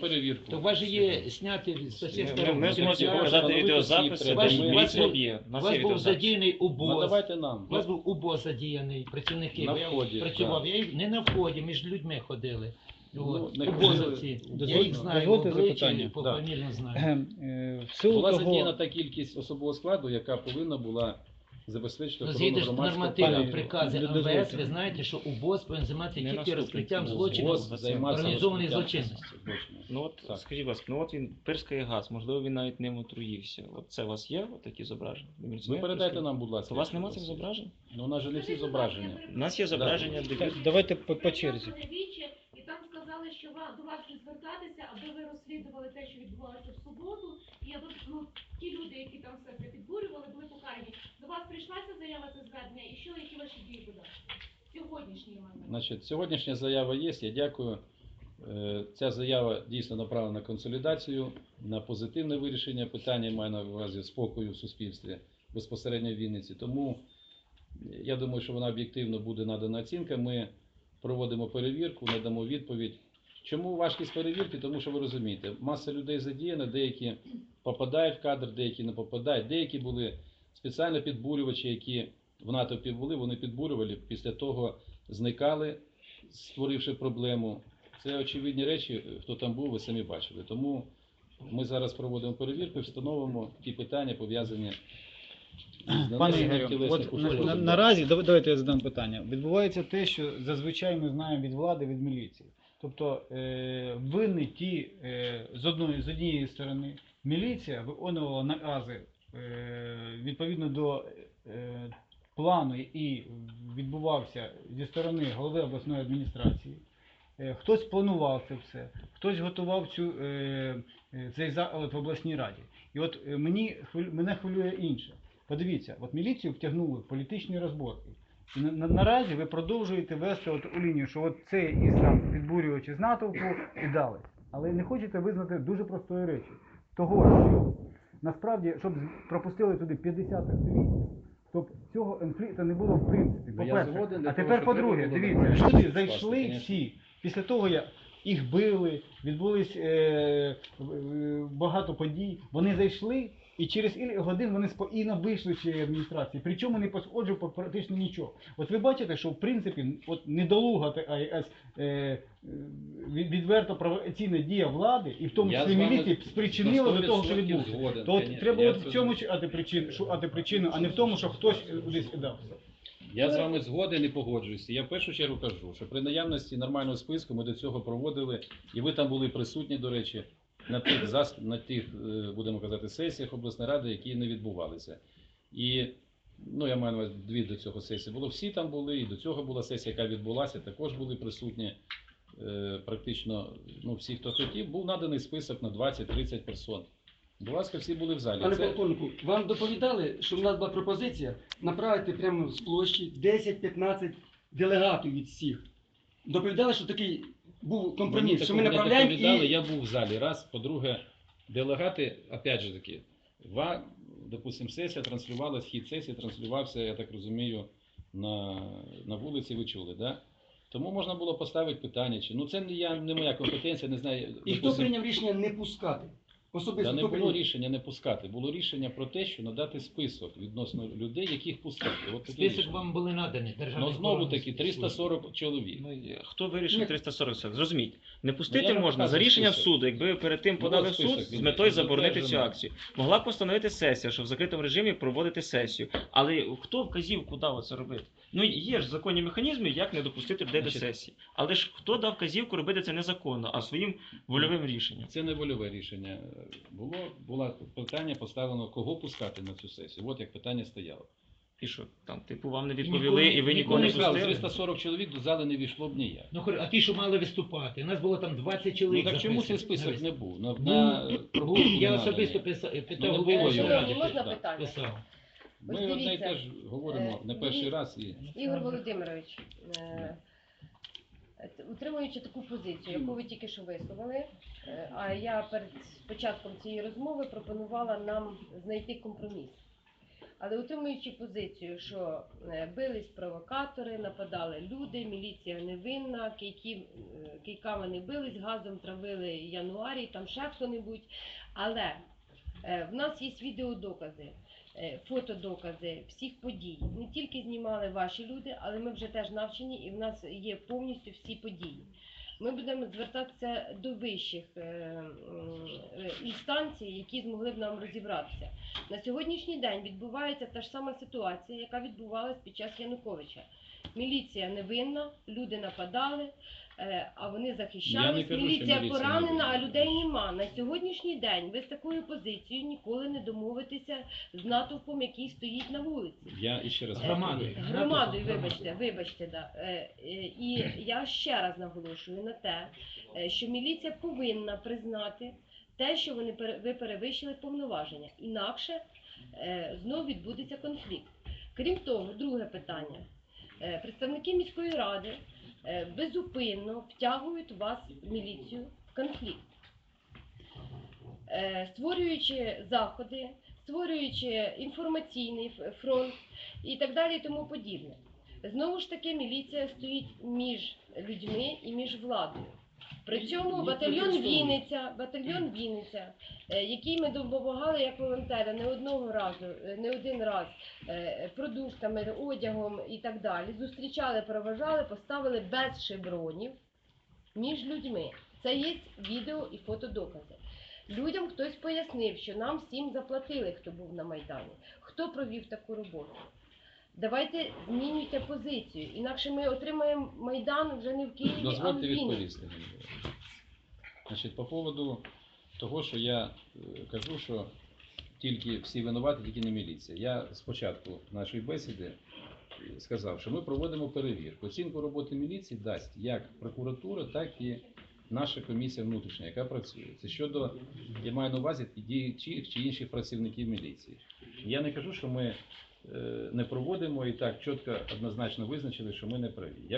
перевірку. То у вас же є зняті з усіх ми, сторон. ми зможемо показати встановити відеозаписи, де Ваш- предмети. міліція вас- б'є. У У нас вас є був відеозапис. задіяний Ну, УБОЗ. давайте нам. У вас був УБОЗ задіяний, працівники. На я вході, працював, я їх не на вході, між людьми ходили. Ну, От, не УБОЗовці. Я Дозвольте- їх знаю, дозвольте обличчя, запитання? по Да. фамільно знаю. Ем, е, В силу Була того, задіяна та кількість особового складу, яка повинна була забезпечити Ну, охорону згідно з громадського нормативів порядку. прикази ви знаєте, що УБОЗ повинен займатися Не тільки наступний розкриттям злочинів. УБОЗ займався Організованих розкриттям злочинності. Ну от Так. скажіть, будь ласка, ну от він пирскає газ, можливо, він навіть ним отруївся. От це у вас є от такі зображення? Ви передайте нам, будь ласка. У вас якщо нема цих є. зображень? Ну, у нас же не всі зображення. У нас є зображення, Так, давайте по, по черзі. І там сказали, що ва- до вас звертатися, аби ви розслідували те, що відбувалося в суботу. І аби ну, ті люди, які там все це підбурювали, були покарані. До вас прийшла ця заява, це звернення, і що, які ваші дії подальші? Сьогоднішні я маю на увазі. Значить, сьогоднішня заява є, я дякую. Е, Ця заява дійсно направлена на консолідацію, на позитивне вирішення питання, маю на увазі спокою в суспільстві безпосередньо в Вінниці. Тому е, я думаю, що вона об'єктивно буде надана оцінка. Ми проводимо перевірку, надамо відповідь. Чому важкість перевірки? Тому що ви розумієте, маса людей задіяна, деякі попадають в кадр, деякі не попадають, деякі були спеціально підбурювачі, які в натовпі були, вони підбурювали, після того зникали, створивши проблему. Це очевидні речі, хто там був, ви самі бачили. Тому ми зараз проводимо перевірку і встановимо ті питання, пов'язані Пане Ігорю, от на, на, наразі давайте я задам питання. Відбувається те, що зазвичай ми знаємо від влади, від міліції. Тобто е, винні ті е, з одної з однієї сторони, міліція виконувала накази відповідно до е, плану і відбувався зі сторони голови обласної адміністрації. Е, Хтось планував це все, хтось готував цю, е, е, цей заклад в обласній раді. І от е, мені мене хвилює інше. Подивіться, от міліцію втягнули в політичні розборки. І на, на, наразі ви продовжуєте вести от у лінію, що от це із там підбурювачі з натовпу і дали. Але не хочете визнати дуже простої речі. Того, що насправді, щоб з- пропустили туди 50 активістів, щоб цього конфлікту не було в принципі. Я По-перше. згоден для А того, тепер щоб по-друге, треба було дивіться, нормально люди зайшли конечно. всі. Після того, як їх били, відбулись е, е, багато подій. Вони зайшли, і через годин вони спокійно вийшли з цієї адміністрації. Причому не пошкоджив по- практично нічого. От ви бачите, що в принципі от недолуга якась е, від- відверто провокаційна дія влади, і в тому числі міліції спричинила до того, що 100% відбувся. згоден, То от треба от в цьому шукати причину, шукати причину, а не в тому, що хтось десь кидався. Я з вами згоден і погоджуюся. Я в першу чергу кажу, що при наявності нормального списку ми до цього проводили, і ви там були присутні, до речі, на тих зас... на тих, е, будемо казати, сесіях обласної ради, які не відбувалися. І ну я маю на увазі дві до цього сесії. Було всі там були, і до цього була сесія, яка відбулася, також були присутні. Е, Практично ну, всі, хто хотів, був наданий список на 20-30 персон. Будь ласка, всі були в залі. Пане Це- полковнику, вам доповідали, що в нас була пропозиція направити прямо з площі 10-15 делегатів від всіх. Доповідали, що такий був компроміс, що ми направляємо і... я був в залі. Раз, по-друге, делегати, опять же таки, два, допустимо, сесія транслювалася, хід сесії транслювався, я так розумію, на, на вулиці, ви чули, да? Тому можна було поставити питання, чи ну це не я не моя компетенція, не знаю. І хто прийняв рішення не пускати? Особисто Та не було рішення не пускати. Було рішення про те, що надати список відносно людей, яких пускати. От таке Список рішення. вам були надані. Державний Ну знову охоронний таки служби. 340 чоловік. Ну, є. хто вирішив Ні. 340? Зрозуміть, не Ну, пустити я вам можна за показую рішенням список. суду, якби ви перед тим Ну, подали от в суд список з він метою заборонити цю затверджений. акцію. Могла б постановити сесія, що в закритому режимі проводити сесію. Але хто вказівку дав це робити? Ну є ж законні механізми, як не допустити людей до Значить- сесії. Але ж хто дав вказівку робити це незаконно, а своїм вольовим рішенням? Це не вольове рішення. Було було питання поставлено, кого пускати на цю сесію. От як питання стояло. І що там, типу, вам не І відповіли, і ви ніколи- нікого не пустили? 340 чоловік до зали не війшло б ніяк. Ну, а ті, що мали виступати, у нас було там 20 Ну чоловік. так чому цей список не був? На, на я особисто писав, Ну, питав не було його. Можна питання? писав. Ми одне і теж говоримо е, не перший раз і Ігор Володимирович, е, е, утримуючи таку позицію, яку ви тільки що висловили, е, а я перед початком цієї розмови пропонувала нам знайти компроміс. Але утримуючи позицію, що е, бились провокатори, нападали люди, міліція невинна, кийки, е, кийками не бились, газом травили януарі, там ще хто-небудь. Але в нас є відеодокази, фотодокази всіх подій. Не тільки знімали ваші люди, але ми вже теж навчені і в нас є повністю всі події. Ми будемо звертатися до вищих е, е, інстанцій, які змогли б нам розібратися. На сьогоднішній день відбувається та ж сама ситуація, яка відбувалась під час Януковича. Міліція невинна, люди нападали, е, а вони захищались. кажу, міліція поранена, а людей нема. На сьогоднішній день ви з такою позицією ніколи не домовитеся з натовпом, який стоїть на вулиці. Я іще раз Громадою. Громадою, Громадою. вибачте, вибачте, да. Е, е, І я ще раз наголошую на те, е, що міліція повинна признати те, що вони ви перевищили повноваження. Інакше е, знов відбудеться конфлікт. Крім того, друге питання. Е, Представники міської ради е, безупинно втягують вас, міліцію, в конфлікт, Е, створюючи заходи, створюючи інформаційний фронт і так далі, і тому подібне. Знову ж таки, міліція стоїть між людьми і між владою. При цьому батальйон. Вінниця, батальйон Вінниця, е, який ми допомагали як волонтери не одного разу, е, не один раз е, продуктами, одягом і так далі. Зустрічали, проважали, поставили без шевронів між людьми. Це є відео і фотодокази. Людям хтось пояснив, що нам всім заплатили, хто був на Майдані. Хто провів таку роботу? Давайте змінюйте позицію, інакше ми отримаємо Майдан вже не в Києві, а в Дозвольте Вінниці. відповісти. мені. Значить, по поводу того, що я е, кажу, що тільки всі винуваті, тільки не міліція. Я спочатку нашої бесіди е, сказав, що ми проводимо перевірку. Оцінку роботи міліції дасть як прокуратура, так і наша комісія внутрішня, яка працює. Це щодо, я маю на увазі дії тих чи інших працівників міліції. Я не кажу, що ми не проводимо і так чітко однозначно визначили, що ми не праві. Я